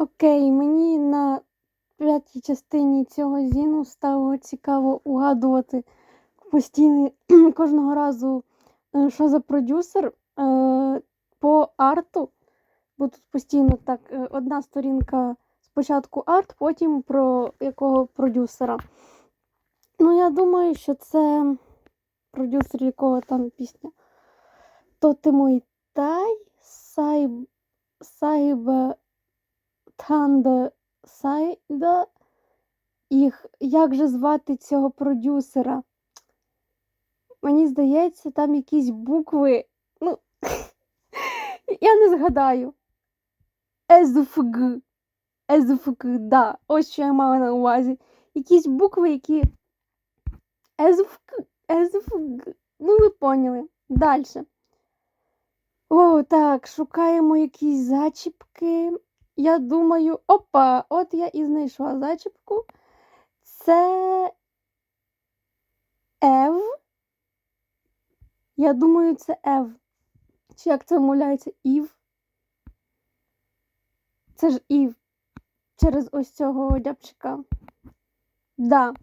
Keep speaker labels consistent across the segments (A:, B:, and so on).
A: Окей, мені на п'ятій частині цього зіну стало цікаво угадувати постійно кожного разу, е, що за продюсер е, по арту. Бо тут постійно так е, одна сторінка спочатку арт, потім про якого продюсера. Ну, я думаю, що це продюсер якого там пісня. То ти мой тай, сайб, сайбе Танда Сайда. Їх як же звати цього продюсера? Мені здається, там якісь букви. Ну, я не згадаю. ЕЗФГ. ЕЗФГ, да. Ось що я мала на увазі. Якісь букви, які. ЕЗФГ. ЕЗФГ. Ну, ви поняли. Далі. О, так, шукаємо якісь зачіпки. Я думаю, опа, от я і знайшла зачіпку. Це Ев. Я думаю, це Ев. Чи як це вмовляється? Ів? Це ж Ів. Через ось цього дябчика. Да.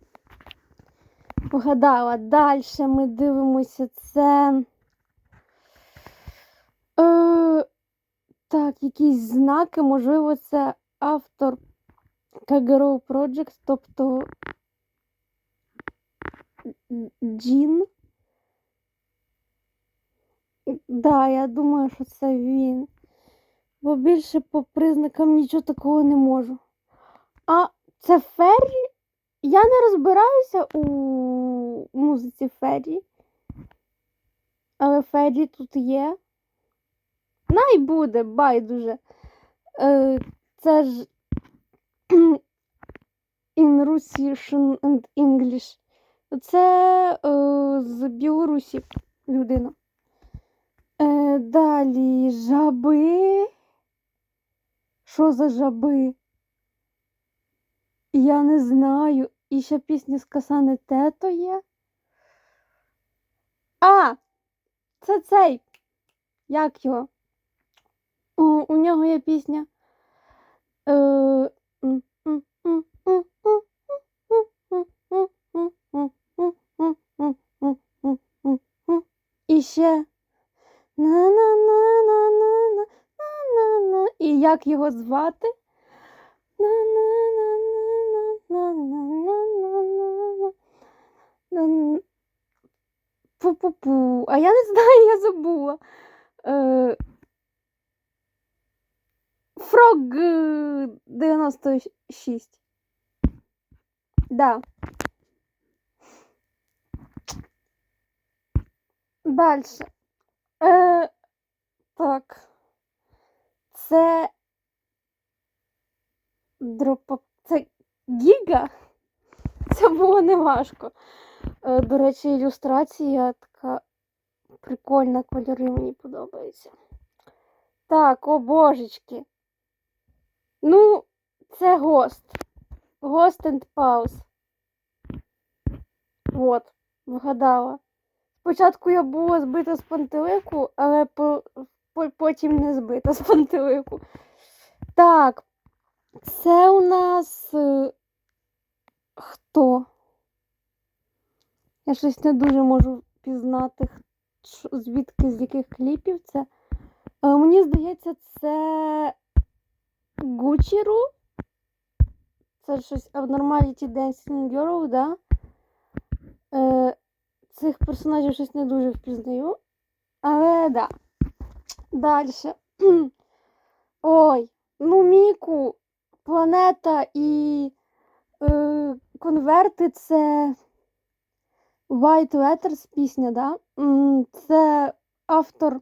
A: Погадала. Далі ми дивимося це. Е, так, якісь знаки, можливо, це автор Kagero Project, тобто Джін. Да, я думаю, що це він. Бо більше по признакам нічого такого не можу. А це Феррі? Я не розбираюся у музиці Феррі. Але Феррі тут є. Най буде, байдуже. Е, це ж in Russian and English. Це е, з Білорусі людина. Е, далі жаби. Що за жаби? Я не знаю. І ще пісня з Касани Тето є. А! Це цей. Як його? У, у нього є пісня. Е. І ще. І як його звати? На-на-на-на-на-на-на-на-на. Пу-пу-пу. А я не знаю, я забула. Е, Фрог 96. Да. Дальше. Е, так. Це дропа. Це Гіга? Це було неважко. Е, до речі, ілюстрація така прикольна, кольори мені подобаються. Так, о божечки. Ну, це гост. Ghost and Pause. От, вгадала. Спочатку я була збита з пантелику, але по, по, потім не збита з пантелику. Так, це у нас е, хто? Я щось не дуже можу пізнати, звідки з яких кліпів це. Е, мені здається, це Гучіру. Це щось Abnormality Dancing Girl, да? Е, цих персонажів щось не дуже впізнаю. Але да. Далі. Ой, ну Міку, планета і е, конверти це White Letters пісня, да? Це автор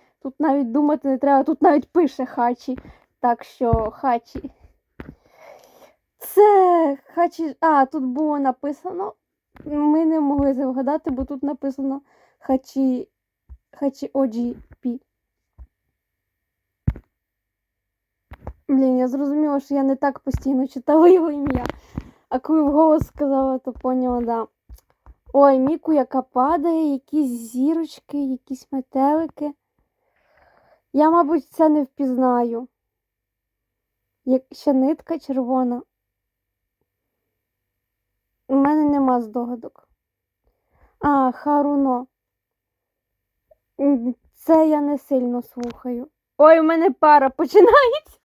A: Тут навіть думати не треба, тут навіть пише хачі. Так що хачі. Це хачі. А, тут було написано. Ми не могли це вгадати, бо тут написано хачі. Хачі Пі. Блін, я зрозуміла, що я не так постійно читала його ім'я. А коли вголос сказала, то поняла, да. Ой, Міку, яка падає, якісь зірочки, якісь метелики. Я, мабуть, це не впізнаю. Як ще нитка червона. У мене нема здогадок. А, Харуно. Це я не сильно слухаю. Ой, у мене пара починається.